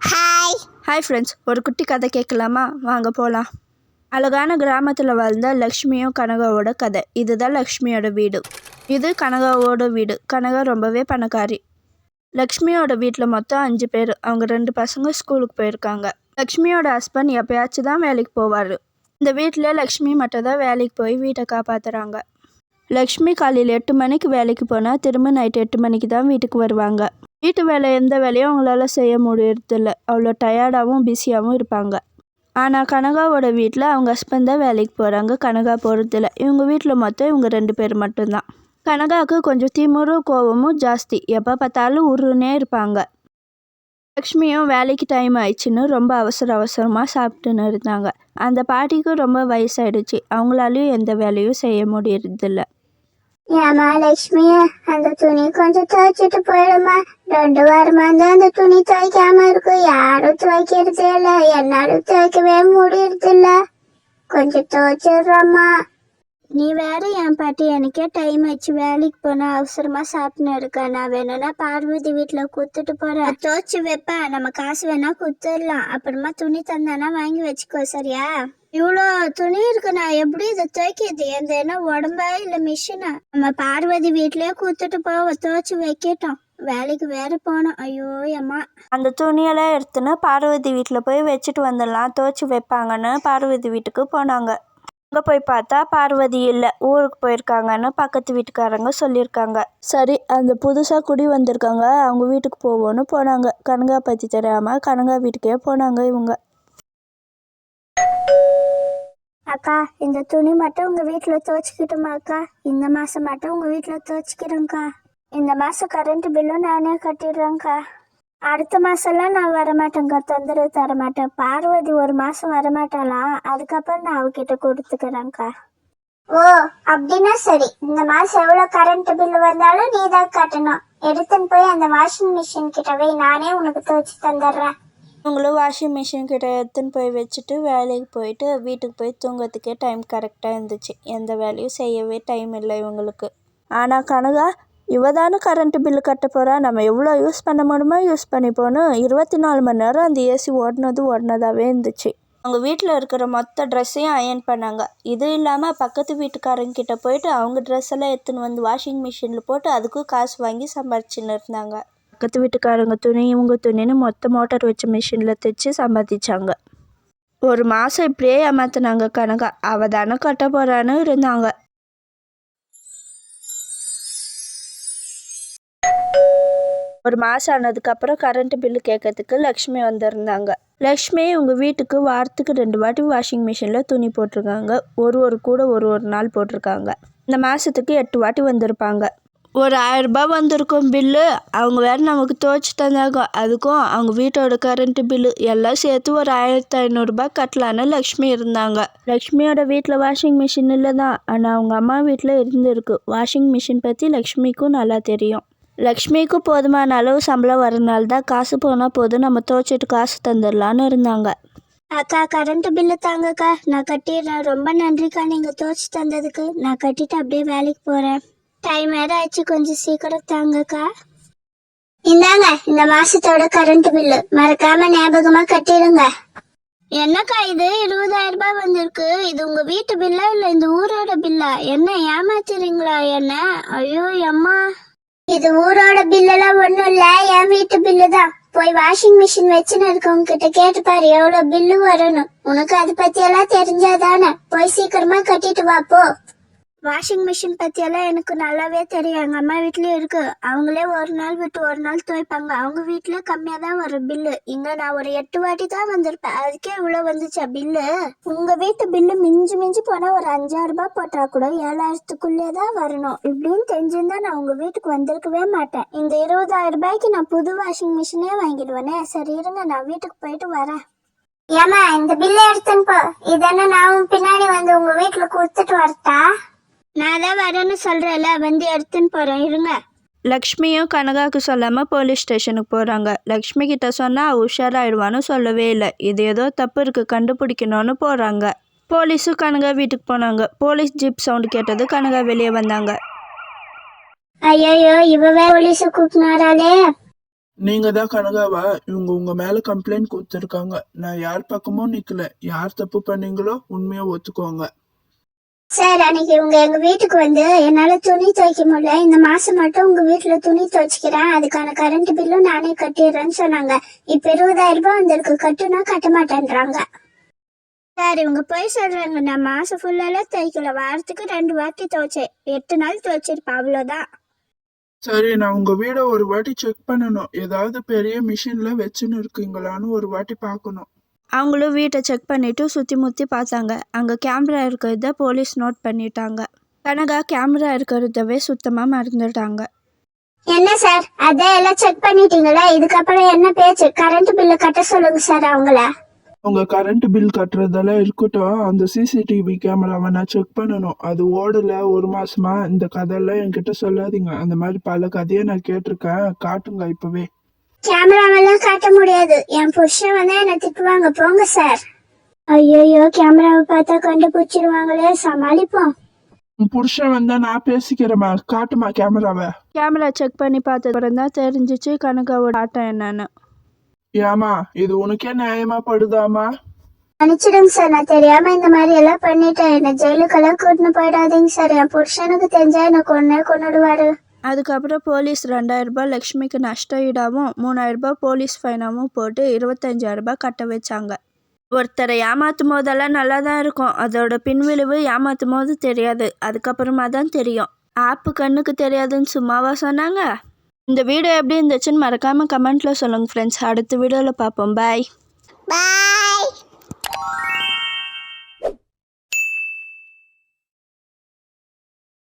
Hi hi friends ஒரு குட்டி கதை கேட்கலாமா? வாங்க போகலாம் அழகான கிராமத்தில் வாழ்ந்த லக்ஷ்மியும் கனகாவோட கதை. இதுதான் லக்ஷ்மியோட வீடு. இது கனகாவோட வீடு. கனகா ரொம்பவே பணக்காரி. லக்ஷ்மியோட வீட்டில் மொத்தம் அஞ்சு பேர். அவங்க ரெண்டு பசங்க ஸ்கூலுக்கு போயிருக்காங்க. லக்ஷ்மியோட ஹஸ்பண்ட் எப்பயாச்சும் தான் வேலைக்கு போவார். இந்த வீட்டில் லக்ஷ்மி மட்டும் தான் வேலைக்கு போய் வீட்டை காப்பாற்றுறாங்க லக்ஷ்மி காலையில் எட்டு மணிக்கு வேலைக்கு போனால் திரும்ப நைட் எட்டு மணிக்கு தான் வீட்டுக்கு வருவாங்க. வீட்டு வேலை எந்த வேலையும் அவங்களால செய்ய முடியறதில்ல. அவ்வளோ டயர்டாகவும் பிஸியாகவும் இருப்பாங்க. ஆனால் கனகாவோட வீட்டில் அவங்க ஹஸ்பண்ட் தான் வேலைக்கு போகிறாங்க கனகா போகிறதில்ல இவங்க வீட்டில் மொத்தம் இவங்க ரெண்டு பேர் மட்டும்தான். கனகாவுக்கு கொஞ்சம் திமுறும் கோபமும் ஜாஸ்தி. எப்போ பார்த்தாலும் உருன்னே இருப்பாங்க. லக்ஷ்மியும் வேலைக்கு டைம் ஆயிடுச்சுன்னு ரொம்ப அவசர அவசரமாக சாப்பிட்டுன்னு இருந்தாங்க. அந்த பாட்டிக்கும் ரொம்ப வயசாயிடுச்சு. அவங்களாலையும் எந்த வேலையும் செய்ய முடியறதில்ல. ஏமா லட்சுமிய அந்த துணி கொஞ்சம் துவைச்சிட்டு போயிடுமா. ரெண்டு வாரமா தான் அந்த துணி துவைக்காம இருக்கு. யாரும் துவைக்கிறது இல்ல. என்னாலும் துவைக்கவே முடியறது இல்ல. கொஞ்சம் துவைச்சிடுறோம்மா. நீ வேற என் பாட்டி எனக்கே டைம் ஆச்சு. வேலைக்கு போனா அவசரமா சாப்பிட்டு இருக்கேன் நான் வேணும்னா பார்வதி வீட்டுல குத்துட்டு போறேன். துவைச்சு வைப்பேன். நம்ம காசு வேணா குத்துடலாம் அப்புறமா துணி தந்தானா வாங்கி வச்சுக்கோ சரியா? இவ்வளோ துணி இருக்கு நான் எப்படி இதை துவைக்கிறது? எந்த என்ன உடம்பா இல்லை மிஷினா நம்ம பார்வதி வீட்லயே கூத்துட்டு போவ துவைச்சு வைக்கட்டும். வேலைக்கு வேற போனோம். ஐயோ அம்மா அந்த துணியெல்லாம் எடுத்துன்னு பார்வதி வீட்டில் போய் வச்சுட்டு வந்துடலாம். துவைச்சி வைப்பாங்கன்னு பார்வதி வீட்டுக்கு போனாங்க. அங்கே போய் பார்த்தா பார்வதி இல்லை ஊருக்கு போயிருக்காங்கன்னு பக்கத்து வீட்டுக்காரங்க சொல்லியிருக்காங்க. சரி அந்த புதுசாக குடி வந்திருக்காங்க. அவங்க வீட்டுக்கு போவோன்னு போனாங்க. கனகா பற்றி தெரியாமல் கனகா வீட்டுக்கே போனாங்க இவங்க. அக்கா இந்த துணி மட்டும் உங்க வீட்டில் துவைச்சிக்கிட்டுமா அக்கா? இந்த மாசம் மட்டும் உங்க வீட்டில் துவைச்சிக்கிறேங்க்கா இந்த மாசம் கரண்ட் பில்லும் நானே கட்டிடுறேங்க்கா அடுத்த மாசம்லாம் நான் வரமாட்டேங்க்கா தொந்தரவு தர மாட்டேன் பார்வதி ஒரு மாசம் வரமாட்டாளாம் அதுக்கப்புறம் நான் அவகிட்ட கொடுத்துக்கிறேங்க்கா ஓ அப்படின்னா சரி. இந்த மாசம் எவ்வளவு கரண்ட் பில் வந்தாலும் நீ தான் கட்டணும். எடுத்துன்னு போய் அந்த வாஷிங் மிஷின் கிட்ட போய் நானே உனக்கு துவைச்சு தந்துடுறேன். அவங்களும் வாஷிங் மிஷின் கிட்ட எடுத்துன்னு போய் வச்சுட்டு வேலைக்கு போயிட்டு வீட்டுக்கு போய் தூங்கிறதுக்கே டைம் கரெக்டாக இருந்துச்சு. எந்த வேலையும் செய்யவே டைம் இல்லை இவங்களுக்கு. ஆனால் கனகா இவ தானே கரண்ட்டு பில்லு கட்ட போகிறா நம்ம எவ்வளோ யூஸ் பண்ண முடியுமோ யூஸ் பண்ணிப்போன்னு இருபத்தி நாலு மணி நேரம் அந்த ஏசி ஓடினது ஓடினதாகவே இருந்துச்சு. அவங்க வீட்டில் இருக்கிற மொத்த ட்ரெஸ்ஸையும் அயன் பண்ணாங்க. இது இல்லாமல் பக்கத்து வீட்டுக்காரங்க கிட்ட போயிட்டு அவங்க ட்ரெஸ் எல்லாம் எடுத்துன்னு வந்து வாஷிங் மிஷினில் போட்டு அதுக்கும் காசு வாங்கி சம்பாரிச்சுன்னு இருந்தாங்க. பக்கத்து வீட்டுக்காரங்க துணி இவங்க துணின்னு மொத்த மோட்டார் வச்ச மிஷினில் தைச்சு சம்பாதிச்சாங்க. ஒரு மாதம் இப்படியே ஏமாத்தினாங்க கனகா. அவ தானே கட்ட போறான்னு இருந்தாங்க. ஒரு மாதம் ஆனதுக்கப்புறம் கரண்ட் பில்லு கேட்கறதுக்கு லக்ஷ்மி வந்திருந்தாங்க. லக்ஷ்மி உங்க வீட்டுக்கு வாரத்துக்கு ரெண்டு வாட்டி வாஷிங் மிஷினில் துணி போட்டிருக்காங்க. ஒரு ஒரு கூட ஒரு ஒரு நாள் போட்டிருக்காங்க. இந்த மாதத்துக்கு எட்டு வாட்டி வந்திருப்பாங்க. ஒரு ஆயிரரூபா வந்திருக்கும் பில்லு அவங்க வேறு நமக்கு துவச்சி தந்தாங்க. அதுக்கும் அவங்க வீட்டோட கரண்ட்டு பில்லு எல்லாம் சேர்த்து ஒரு ஆயிரத்தி ஐநூறுரூபா கட்டலான்னு லக்ஷ்மி இருந்தாங்க. லக்ஷ்மியோட வீட்டில் வாஷிங் மிஷின் இல்லை தான். ஆனால் அவங்க அம்மா வீட்டில் இருந்திருக்கு. வாஷிங் மிஷின் பற்றி லக்ஷ்மிக்கும் நல்லா தெரியும். லக்ஷ்மிக்கும் போதுமான அளவு சம்பளம் வரனால தான் காசு போனால் போதும் நம்ம துவைச்சிட்டு காசு தந்துடலான்னு இருந்தாங்க. அக்கா கரண்ட் பில்லு தாங்கக்கா. நான் கட்டிடுறேன். ரொம்ப நன்றிக்கா நீங்கள் துவச்சி தந்ததுக்கு. நான் கட்டிட்டு அப்படியே வேலைக்கு போகிறேன் டைம் வேற ஆச்சு. கொஞ்சம் சீக்கிரம் தாங்கக்கா. இந்தாங்க இந்த மாசத்தோட கரண்ட் பில்லு மறக்காம ஞாபகமா கட்டிடுங்க. என்னக்கா இது? இருபதாயிரம் ரூபாய் வந்திருக்கு. இது உங்க வீட்டு பில்லா இல்ல இந்த ஊரோட பில்லா என்ன ஏமாத்துறீங்களா என்ன? ஐயோ அம்மா. இது ஊரோட பில்லெல்லாம் ஒண்ணும் இல்ல என் வீட்டு பில்லு தான். போய் வாஷிங் மிஷின் வச்சுன்னு இருக்கவங்க கிட்ட கேட்டு பாரு எவ்வளவு பில்லு வரணும் உனக்கு அதை பத்தி எல்லாம் தெரிஞ்சாதானே போய் சீக்கிரமா கட்டிட்டு வா போ. வாஷிங் மிஷின் பற்றியெல்லாம் எனக்கு நல்லாவே தெரியும். எங்கள் அம்மா வீட்லேயும் இருக்குது அவங்களே ஒரு நாள் விட்டு ஒரு நாள் துவைப்பாங்க. அவங்க வீட்டில் கம்மியாக தான் வரும் பில்லு இங்கே நான் ஒரு எட்டு வாட்டி தான் வந்திருப்பேன். அதுக்கே இவ்வளோ வந்துச்சா பில்லு உங்கள் வீட்டு பில்லு மிஞ்சி மிஞ்சி போனால் ஒரு அஞ்சாயிரம் ரூபாய் போட்டால் கூட ஏழாயிரத்துக்குள்ளே தான் வரணும். இப்படின்னு தெரிஞ்சிருந்தா நான் உங்கள் வீட்டுக்கு வந்திருக்கவே மாட்டேன். இந்த இருபதாயிரம் ரூபாய்க்கு நான் புது வாஷிங் மிஷினே வாங்கிடுவேனே. சரி இருங்க நான் வீட்டுக்கு போயிட்டு வரேன். ஏமா இந்த பில்லை எடுத்துன்னு போ. இதென்ன நான் பின்னாடி வந்து உங்க வீட்டுல கொடுத்துட்டு வரட்டா? நான் தான் வரேன்னு சொல்றேன்ல வந்து எடுத்துன்னு போறேன் இருங்க. லக்ஷ்மியும் கனகாவுக்கு சொல்லாமல் போலீஸ் ஸ்டேஷனுக்கு போகிறாங்க லக்ஷ்மி கிட்ட சொன்னால் உஷாராயிடுவான்னு சொல்லவே இல்லை. இது ஏதோ தப்பு இருக்குது கண்டுபிடிக்கணும்னு போகிறாங்க போலீஸும் கனகா வீட்டுக்கு போனாங்க. போலீஸ் ஜீப் சவுண்டு கேட்டது கனகா வெளியே வந்தாங்க. ஐயோ இவ வேற போலீஸ கூப்பினாராலே நீங்க தான் கனகாவா? இவங்க உங்க மேல கம்ப்ளைண்ட் கொடுத்துருக்காங்க. நான் யார் பக்கமும் நிக்கல. யார் தப்பு பண்ணீங்களோ உண்மையா ஒத்துக்கோங்க. சார் அன்னைக்கு உங்க எங்க வீட்டுக்கு வந்து என்னால துணி துவைக்க முடியல. இந்த மாசம் மட்டும் உங்க வீட்டுல துணி துவைச்சுக்கிறேன். அதுக்கான கரண்ட் பில்லும் நானே கட்டிடுறேன்னு சொன்னாங்க. இப்ப இருபதாயிரம் ரூபாய் வந்திருக்கு. கட்டுனா கட்ட மாட்டேன்றாங்க. சார் இவங்க போய் சொல்றாங்க. நான் மாசம் ஃபுல்லாலாம் துவைக்கல. வாரத்துக்கு ரெண்டு வாட்டி துவைச்சேன். எட்டு நாள் துவைச்சிருப்பேன். அவ்வளவுதான். சரி நான் உங்க வீட ஒரு வாட்டி செக் பண்ணணும். ஏதாவது பெரிய மிஷின்ல வச்சுன்னு இருக்கீங்களான்னு ஒரு வாட்டி பார்க்கணும். அவங்களும் வீட்டை செக் பண்ணிவிட்டு சுற்றி முற்றி பார்த்தாங்க. அங்கே கேமரா இருக்கிறத போலீஸ் நோட் பண்ணிட்டாங்க. கனகா கேமரா இருக்கிறதவே சுத்தமாக மறந்துட்டாங்க. என்ன சார்? அதான் எல்லாம் செக் பண்ணிட்டீங்களா? இதுக்கப்புறம் என்ன பேச்சு? கரண்ட் பில்லு கட்ட சொல்லுங்க சார் அவங்கள. உங்க கரண்ட் பில் கட்டுறதெல்லாம் இருக்கட்டும். அந்த சிசிடிவி கேமராவை நான் செக் பண்ணணும். அது ஓடல ஒரு மாசமா? இந்த கதையெல்லாம் என்கிட்ட சொல்லாதீங்க. அந்த மாதிரி பல கதையை நான் கேட்டிருக்கேன். காட்டுங்க இப்பவே. கேமராவெல்லாம் காட்ட முடியாது. என் புருஷன் வந்து என்ன திட்டுவாங்க. போங்க சார் ஐயோ கேமராவை பார்த்தா கண்டுபிடிச்சிருவாங்களே. சமாளிப்போம். புருஷன் வந்தா நான் பேசிக்கிறேம்மா. காட்டுமா கேமராவை கேமரா செக் பண்ணி பார்த்ததுக்கப்புறம் தான் தெரிஞ்சிச்சு கனகாவோட ஆட்டம் என்னன்னு. ஏமா இது உனக்கே நியாயமா படுதாமா மன்னிச்சிடுங்க சார் நான் தெரியாம இந்த மாதிரி எல்லாம் பண்ணிட்டேன். என்ன ஜெயிலுக்கெல்லாம் கூட்டின்னு போயிடாதீங்க சார் என் புருஷனுக்கு தெரிஞ்சா என்ன கொன்னே கொன்னுடுவாரு. அதுக்கப்புறம் போலீஸ் ரெண்டாயிரம் ரூபாய் லக்ஷ்மிக்கு நஷ்ட ஈடாவும் மூணாயிரரூபா போலீஸ் ஃபைனாவும் போட்டு இருபத்தஞ்சாயிரம் ரூபாய் கட்ட வச்சாங்க. ஒருத்தரை ஏமாற்றும் போதெல்லாம் நல்லா தான் இருக்கும். அதோட பின்விளைவு ஏமாற்றும் போது தெரியாது. அதுக்கப்புறமா தான் தெரியும். ஆப்பு கண்ணுக்கு தெரியாதுன்னு சும்மாவா சொன்னாங்க? இந்த வீடியோ எப்படி இருந்துச்சுன்னு மறக்காமல் கமெண்ட்டில் சொல்லுங்கள் ஃப்ரெண்ட்ஸ் அடுத்த வீடியோவில் பார்ப்போம். பாய் பாய்